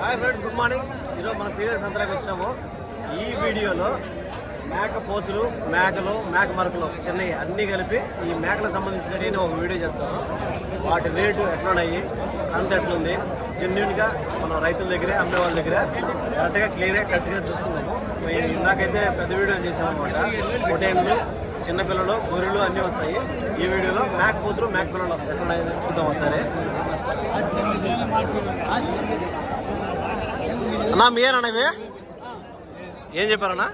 Hi friends good morning ఈరోజు మన periods అంతరాకి వచ్చాము. ఈ వీడియోలో మేక పోతులు మేకలు మేక మరకలు చిన్నవి అన్నీ కలిపి ఈ మేకలకు సంబంధించిన ఒక వీడియో చేస్తాను. వాటి రేటు ఎట్లున్నాయి సంత ఎట్లుంది జెన్యున్గా మన రైతుల దగ్గరే అమ్మే వాళ్ళ దగ్గర కరెక్ట్గా క్లియర్గా కరెక్ట్గా చూసుకున్నాము మేము ఇందాకైతే పెద్ద వీడియో చేసామన్నమాట. పొటేన్లు చిన్నపిల్లలు గొర్రెలు అన్నీ వస్తాయి. ఈ వీడియోలో మ్యాక్ పోతులు మ్యాక్ పిల్లలు ఎట్లా చూద్దాం ఒకసారి. అన్నా మీరేనా ఇవి? ఏం చెప్పారన్నా?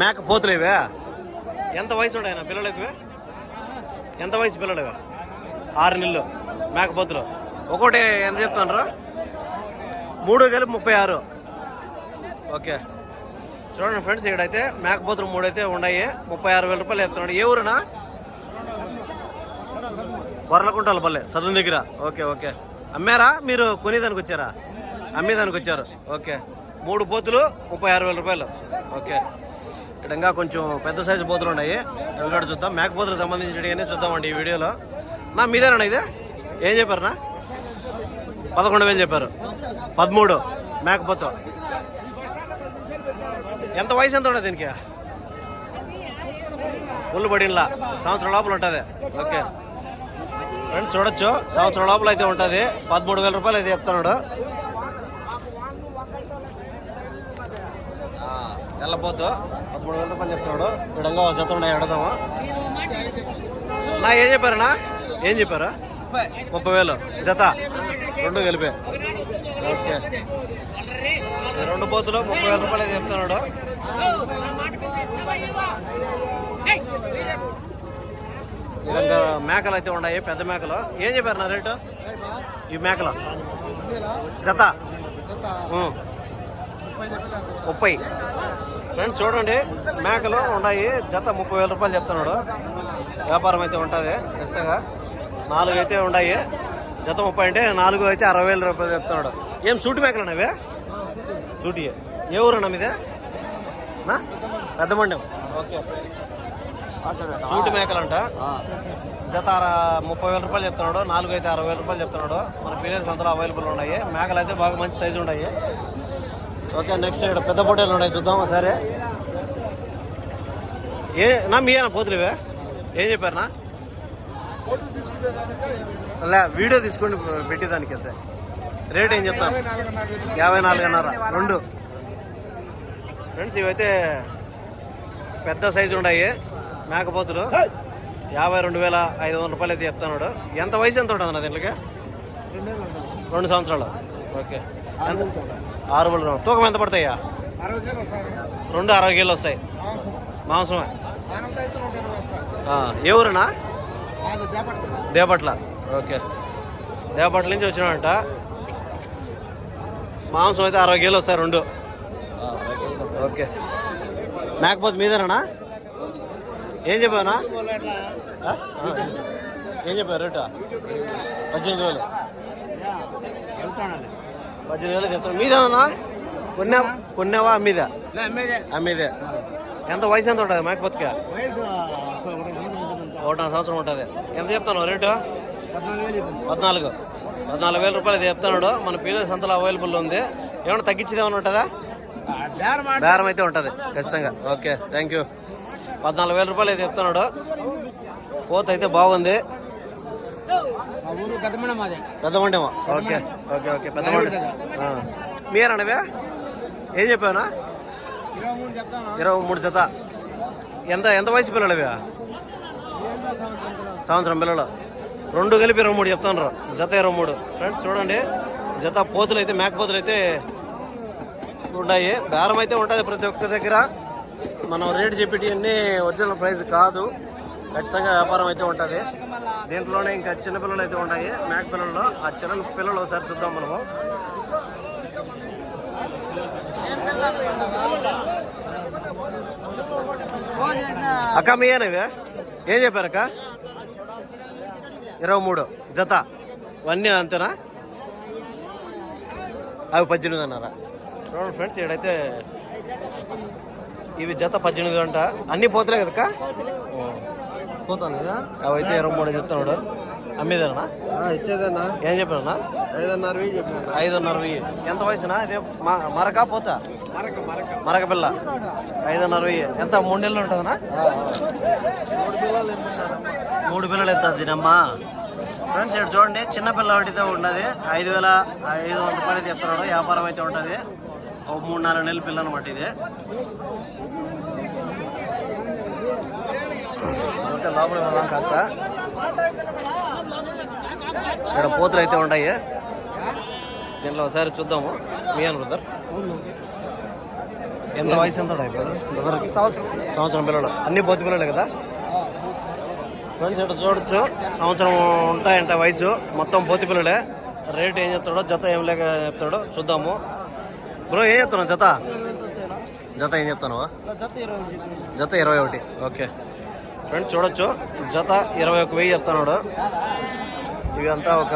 మేక పోతులు ఇవే? ఎంత వయసు ఉంటాయన్న పిల్లలకి ఎంత వయసు పిల్లలు ఆరు నెలలు. మేక పోతులు. ఒకటి ఎంత చెప్తాను మూడు కలిపి ముప్పై ఆరు. ఓకే. చూడండి ఫ్రెండ్స్ ఇక్కడైతే మేకపోతులు మూడు అయితే ఉన్నాయి. ముప్పై ఆరు వేల రూపాయలు చెప్తున్నాడు. ఏ ఊరునా కొర్లకుంటాల పల్లె సదన్ దగ్గర. Okay okay. అమ్మారా? మీరు కొనేదానికి వచ్చారా? అమ్మేదానికి వచ్చారు. ఓకే. మూడు పోతులు ముప్పై ఆరు వేల రూపాయలు. ఓకే. ఇక్కడ ఇంకా కొంచెం పెద్ద సైజు పోతులు ఉన్నాయి. అవి కూడా చూద్దాం మేకపోతులకు సంబంధించినవి చూద్దామండి ఈ వీడియోలో. నా మీదేనా ఇది? ఏం చెప్పారనా పదకొండు వేలు చెప్పారు. పదమూడు మేకపోతు ఎంత వయసు ఎంత ఉండదు దీనికి? పుల్లు పడినలా. సంవత్సరం లోపల ఉంటుంది. ఓకే. ఫ్రెండ్స్ చూడొచ్చు. సంవత్సరం లోపల అయితే ఉంటుంది. పదమూడు వేల రూపాయలు అయితే చెప్తున్నాడు. ఆ, పదమూడు వేల రూపాయలు చెప్తున్నాడు. విడంగా జత ఉన్నాయి అడుగుదాము? నా ఏం చెప్పారన్నా? ఏం చెప్పారు? ముప్పై వేలు. జత. రెండు కలిపే ఓకే. రెండు పోతులు ముప్పై వేల రూపాయలు అయితే చెప్తున్నాడు. ఇంకా మేకలు అయితే ఉన్నాయి పెద్ద మేకలు. ఏం చెప్పారు నా రేటు? ఈ మేకలు. జత. ముప్పై. ఫ్రెండ్స్ చూడండి మేకలు ఉన్నాయి జత ముప్పై వేల రూపాయలు చెప్తున్నాడు. వ్యాపారం అయితే ఉంటుంది ఖచ్చితంగా. నాలుగు అయితే ఉన్నాయి జత ముప్పై అంటే నాలుగు అయితే అరవై వేల రూపాయలు చెప్తున్నాడు. ఏం సూటి మేకలు అన్నవే సూటి ఏ ఊరన్నా మీదే? పెద్దమండం. ఓకే. సూటి మేకలంట. జత అర ముప్పై వేల రూపాయలు చెప్తున్నాడు నాలుగు అయితే అరవై వేల రూపాయలు చెప్తున్నాడు. మన పీరియడ్స్ అందరూ అవైలబుల్ ఉన్నాయి. మేకలు అయితే బాగా మంచి సైజు ఉన్నాయి ఓకే నెక్స్ట్ ఇక్కడ పెద్ద పొట్టేలు ఉన్నాయి చూద్దాం సరే ఏ నా మీ అన్న పోతులేవే ఏం చెప్పారనా లే వీడియో తీసుకొని పెట్టేదానికి అంతే రేట్ ఏం చెప్తాను యాభై నాలుగున్నర. రెండు. ఫ్రెండ్స్ ఇవైతే పెద్ద సైజు ఉన్నాయి మేకపోతులు యాభై రెండు వేల ఐదు వందల రూపాయలు అయితే చెప్తున్నాడు. ఎంత వయసు ఎంత ఉంటుంది అన్న దీనికి రెండు సంవత్సరాలు. ఓకే? ఆరు బళ్ళు తూకం ఎంత పడతాయా రెండు అరవై కేళ్ళు వస్తాయి మాంసమే. ఆ, ఏ ఊరునా? దేపట్ల. ఓకే. దేపట్ల నుంచి వచ్చినాడంట. మాంసం అయితే అరవై కేళ్ళు వస్తాయి రెండు. ఓకే. మేకపోతే మీదేనా ఏం చెప్పావునా? ఆ. ఏం చెప్పారు రేటు? పద్దెనిమిది వేలు. పద్దెనిమిది వేలు చెప్తాను. మీదేనా కొన్నా కొన్నావా అమ్మీదా? అమ్మీదే. ఎంత వయసు ఎంత ఉంటుంది మేకపోతుగా ఒకటిన్నర సంవత్సరం ఉంటుంది ఎంత చెప్తాను రేటు? పద్నాలుగు పద్నాలుగు. వేల రూపాయలు చెప్తున్నాడు. మన పిల్లల సంతలో అవైలబుల్ ఉంది. ఏమైనా తగ్గించేది ఏమైనా ఉంటుందా? బేరం అయితే ఉంటుంది ఖచ్చితంగా. ఓకే థ్యాంక్ యూ పద్నాలుగు వేల రూపాయలు అయితే చెప్తున్నాడు. పోత అయితే బాగుంది. ఊరు పెద్ద మాదే. పెద్ద మండేమో ఓకే ఓకే ఓకే పెద్ద మండి మీరనవే? ఏం చెప్పావునా? ఇరవై మూడు జత. ఎంత ఎంత వయసు పిల్లలు అవి సంవత్సరం పిల్లలు. రెండు కలిపి ఇరవై మూడు చెప్తాను జత ఇరవై మూడు. ఫ్రెండ్స్ చూడండి. జత పోతులు అయితే మేకపోతులు అయితే ఉన్నాయి. బేరం అయితే ఉంటుంది ప్రతి ఒక్క దగ్గర. మనం రేటు చెప్పేటివన్నీ ఒరిజినల్ ప్రైస్ కాదు. ఖచ్చితంగా వ్యాపారం అయితే ఉంటుంది. దీంట్లోనే ఇంకా చిన్నపిల్లలు అయితే ఉంటాయి మేక పిల్లల్లో ఆ చిన్న పిల్లలు ఒకసారి చూద్దాం మనము. అక్క మీయేనవే ఏం చెప్పారు అక్క? ఇరవై మూడు. జత. ఇవన్నీ అంతేనా? అవి పద్దెనిమిది అన్నారా? చూడండి ఫ్రెండ్స్ ఇక్కడైతే ఇవి జత పద్దెనిమిది అంట. అన్నీ పోతులే కదక్క? పోతాను కదా? అవైతే ఇరవై మూడు చెప్తున్నాడు. అమ్మేదేనా ఇచ్చేదన్నా. ఏం చెప్పారన్నా? ఐదున్నర వెయ్యి చెప్పిన. ఐదున్నర వెయ్యి. ఎంత వయసునా? ఇదే మరకా పోతా? మరక మరక. మరక పిల్ల. ఐదున్నర వెయ్యి. ఎంత? మూడు నెలలు ఉంటుందనా మూడు పిల్లలు ఎత్తుంది దీనమ్మా ఫ్రెండ్స్ ఇక్కడ చూడండి. చిన్న పిల్ల ఒకటితో ఉన్నది. ఐదు వేల ఐదు వందల రూపాయలు చెప్తున్నాడు. వ్యాపారం అయితే ఉంటుంది. ఒక మూడు నాలుగు నెలల పిల్ల అనమాట ఇది. ఓకే లోపల వెళ్దాం కాస్త. ఇక్కడ పోతులు అయితే ఉంటాయి దీంట్లో ఒకసారి చూద్దాము. మీ అని బ్రదర్? ఎంత వయసు ఎంత బ్రదర్కి సంవత్సరం. సంవత్సరం పిల్లలు. అన్ని పోతు పిల్లలే కదా? ఫ్రెండ్స్ ఇక్కడ చూడొచ్చు. సంవత్సరం ఉంటాయంట వయసు. మొత్తం పోతి పిల్లలే. రేట్ ఏం చెప్తాడో జత ఏం లేక చెప్తాడో చూద్దాము. బ్రో ఏం చెప్తున్నావు? జత? జత ఏం చెప్తాను జత ఇరవై ఒకటి. ఓకే. ఫ్రెండ్స్ చూడొచ్చు. జత ఇరవై ఒక వెయ్యి చెప్తున్నాడు. ఇవి అంతా ఒక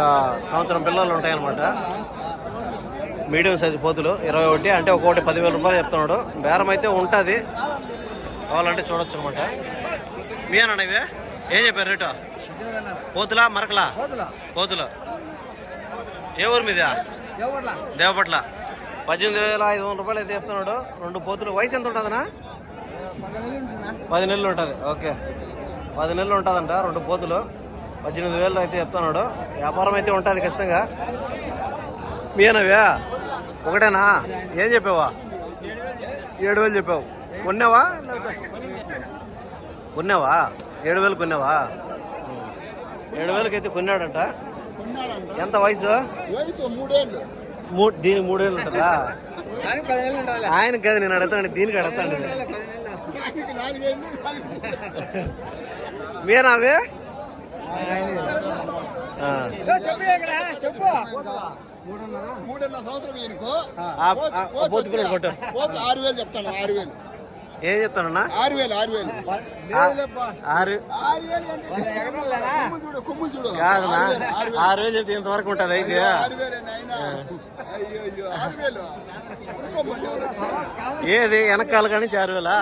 సంవత్సరం పిల్లలు ఉంటాయన్నమాట. మీడియం సైజు పోతులు. ఇరవై ఒకటి అంటే ఒక్కొక్కటి పదివేల రూపాయలు చెప్తున్నాడు. బేరం అయితే ఉంటుంది. కావాలంటే చూడొచ్చు అనమాట మీ అన్న ఇవే? ఏం చెప్పారు రేటు? పోతులా మరకలా? పోతులు. ఏ ఊరు మీద? దేవపట్ల. పద్దెనిమిది వేల ఐదు వందల రూపాయలు అయితే చెప్తున్నాడు. రెండు పోతులు. వయసు ఎంత ఉంటుందనా పది నెలలు ఉంటుంది. ఓకే. పది నెలలు ఉంటుందంట రెండు పోతులు. పద్దెనిమిది వేలు అయితే చెప్తున్నాడు. వ్యాపారం అయితే ఉంటుంది ఖచ్చితంగా. మీనవే ఒకటేనా? ఏం చెప్పావా? ఏడు వేలు చెప్పావు. కొన్నావా? కొన్నావా? ఏడు వేలు కొన్నావా. ఏడు వేలకి అయితే కొన్నాడంట. ఎంత వయసు? వయసు మూడేళ్ళు. మూ దీనికి మూడేళ్ళు ఉంటుందా? ఆయన కాదు నేను అడతాను దీనికి కొట్టు పోతు ఆరు వేలు చెప్తాను ఆరు వేలు. ఏం చెప్తానన్నా? ఆరు వేలు ఆరు వేలు. ఆరు. ఆరు వేలు అంటే కొమ్ములు చూడు కొమ్ములు చూడు. కాదనా ఆరు వేలు, ఆరు వేలు. ఆరు వేలు చెప్తే ఇంతవరకు ఉంటుంది అయితే. ఏది? వెనకాల కానీ ఆరు వేలా.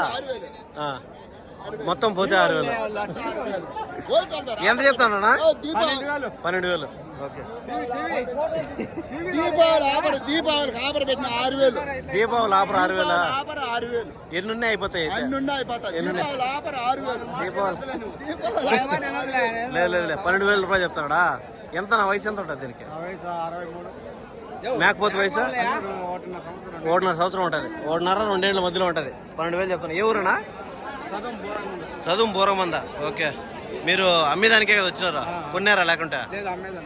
మొత్తం పోతే ఆరు వేలు? ఎంత దీపావళి పన్నెండు వేలు. ఓకే. దీపావళి ఆఫర్ దీపావళికి ఆఫర్ పెట్టిన ఆరు వేలు. దీపావళి ఆఫర్ ఆరు వేలా? ఆఫర్ ఆరు వేలు. ఎన్ని ఉన్నాయి అయిపోతాయి అయితే? అన్ని ఉన్నాయి అయిపోతాయి దీపావళి ఆఫర్ ఆరు వేలు. దీపావళి. లేదు లేదు పన్నెండు వేల రూపాయలు చెప్తాడా ఎంత నా వయసు ఎంత ఉంటుంది దీనికి? మేకపోతే వయసు? ఒకటిన్నర సంవత్సరం ఉంటుంది. ఒకటిన్నర రెండేళ్ళ మధ్యలో ఉంటుంది. పన్నెండు వేలు చెప్తాను ఏ ఊరేనా చదువు బూరమంద. ఓకే. మీరు అమ్మేదానికే కదా వచ్చినారా? కొన్నారా లేకుంటే?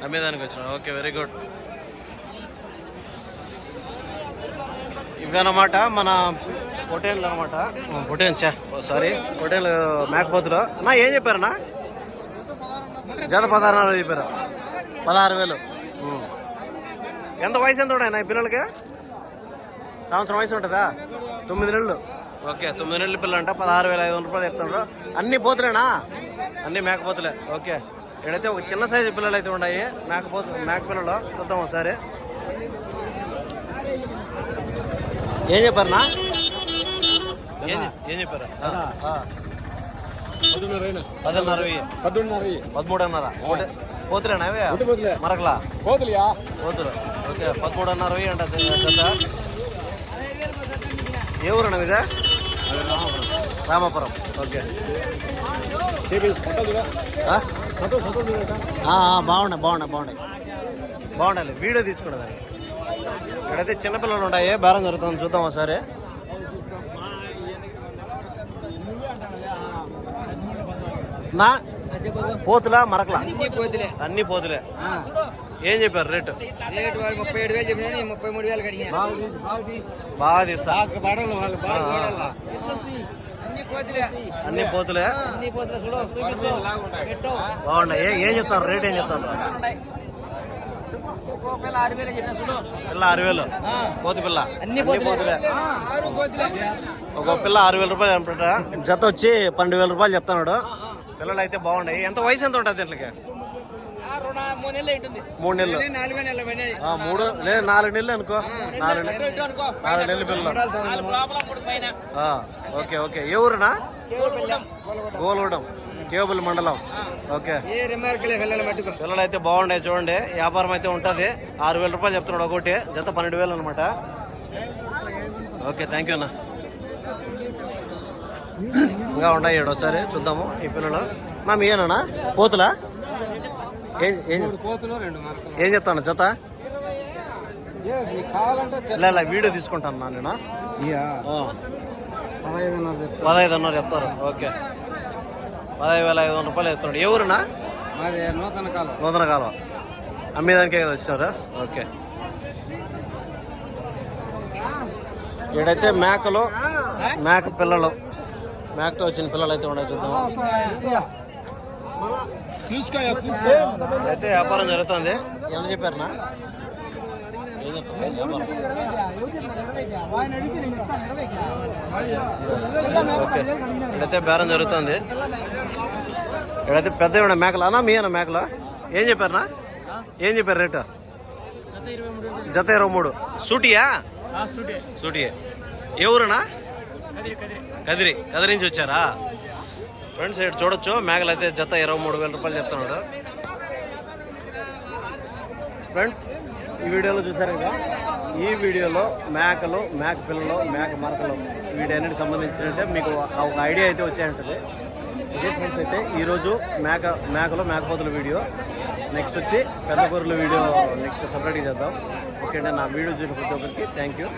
అమ్మేదానికి. వచ్చినారు? Okay very good. ఇవన్నమాట మన పొటేన్లు అనమాట పొటేన్ చా సారీ. పొటేన్లు మేకపోతులు. అన్నా ఏం చెప్పారన్నా? జత పదహారు చెప్పారు? పదహారు వేలు. ఎంత వయసు ఎంత ఉన్నాయి ఈ పిల్లలకి? సంవత్సరం వయసు ఉంటుందా? తొమ్మిది నెలలు. ఓకే తొమ్మిది నెలల పిల్లలు అంట పదహారు వేల ఐదు వందల రూపాయలు చెప్తున్నారు అన్ని పోతులేనా? అన్ని మేకపోతులే ఓకే. ఇక్కడైతే ఒక చిన్న సైజు పిల్లలు అయితే ఉన్నాయి. మేకపోతు మేక పిల్లలు. చూద్దాం ఒకసారి. ఏం చెప్పారనా ఏం ఏం చెప్పారు. పదిన్నర పదమూడున్నర. ఒకటి పోతులేనా అవి మరకలా? పోతులియా? పోతులు. ఓకే పదమూడున్నర వెయ్యి అంట జత. ఏ ఊరన్నా ఇదే రామాపురం. ఓకే. బాగున్నాయి బాగున్నాయి బాగున్నాయి. బాగుండాలి వీడియో తీసుకున్నదాన్ని ఇక్కడైతే చిన్నపిల్లలు ఉన్నాయి బేరం జరుగుతుంది చూద్దాం ఒకసారి. నా పోతులా మరకలా? పోతులే. అన్ని పోతులే. ఏం చెప్పారు రేటు? రేటు ముప్పై ఏడు వేలు చెప్పినా నేను ముప్పై మూడు వేలు కడిగా బాగా తీస్తా. అన్ని పోతులే. అన్ని పోతులే. అన్ని పోతులే చూడు చూపించు. పెట్టు. బాగున్నాయి ఏ- చెప్తారు? రేట్ ఏం చెప్తారు? పిల్ల ఆరు వేలు చెప్పిన చూడు. పిల్ల ఆరు వేలు. ఆ. పోతు పిల్ల. అన్ని పోతులే. ఒక పిల్ల ఆరు వేల రూపాయలు అనుకుంటా. జత వచ్చి పన్నెండు వేల రూపాయలు చెప్తున్నాడు. పిల్లలు అయితే బాగున్నాయి. ఎంత వయసు ఎంత ఉంటుంది రెండు మూడు నెలలు ఉంటుంది మూడు నెలలు. నాలుగు నెలలు పడినాయి ఆ, మూడు లేదు నాలుగు నెలలు అనుకో. నాలుగు. నాలుగు నెలల పిల్లలు. Okay okay. ఏ ఊరునా? గోలగూడెం కేబుల్ మండలం. ఓకే. ఏ రిమార్కులే పిల్లలు అయితే బాగుండే చూడండి. వ్యాపారం అయితే ఉంటుంది. ఆరు వేల రూపాయలు చెప్తున్నాడు ఒకటి. జత పన్నెండు వేలు అనమాట ఓకే థ్యాంక్ యూ అన్న. ఇంకా ఉన్నాయి ఈడ ఒకసారి చూద్దాము ఈ పిల్లలు. నా మీయేనా పోతులా? ఏం ఏం చెప్తాను? జత? ఇలా వీడియో తీసుకుంటాను నా నేను. చెప్పు పదహైదున్నర చెప్తారు. ఓకే. పదహైదు వేల ఐదు వందల రూపాయలు చెప్తున్నాడు. ఏ ఊరునా? మాది నూతన కాలం. నూతన కాలం. అమ్మేదానికే కదా వచ్చినారా? ఓకే. ఈడైతే మేకలు మేక పిల్లలు. మేకతో వచ్చిన పిల్లలు అయితే ఉన్నాయి చూద్దాం అయితే వ్యాపారం జరుగుతుంది. ఎంత చెప్పారనా ఇక్కడైతే బేరం జరుగుతుంది. ఇక్కడైతే పెద్ద ఏమన్నా మేకలు అన్నా? మీ అన్న మేకలు? ఏం చెప్పారనా ఏం చెప్పారు రేటు? జత ఇరవై మూడు. సూటియా? సూటియే. ఏ ఊరునా కదిరి కదిరి నుంచి వచ్చారా? ఫ్రెండ్స్ ఇక్కడ చూడొచ్చు. మేకలు అయితే జత ఇరవై మూడు వేల రూపాయలు చెప్తున్నాడు. ఫ్రెండ్స్ ఈ వీడియోలో చూసారు కదా? ఈ వీడియోలో మేకలు మేక పిల్లలు మేక మరకలు వీటన్నిటికి సంబంధించినట్టే మీకు ఒక ఐడియా అయితే వచ్చే ఉంటుంది ఇదే ఫ్రెండ్స్ అయితే ఈరోజు మేక మేకలు మేకపోతుల వీడియో. నెక్స్ట్ వచ్చి పెద్ద కూరల వీడియో నెక్స్ట్ సపరేట్గా చేద్దాం. ఓకే అండి నా వీడియో చూసిన ప్రతి ఒక్కరికి థ్యాంక్ యూ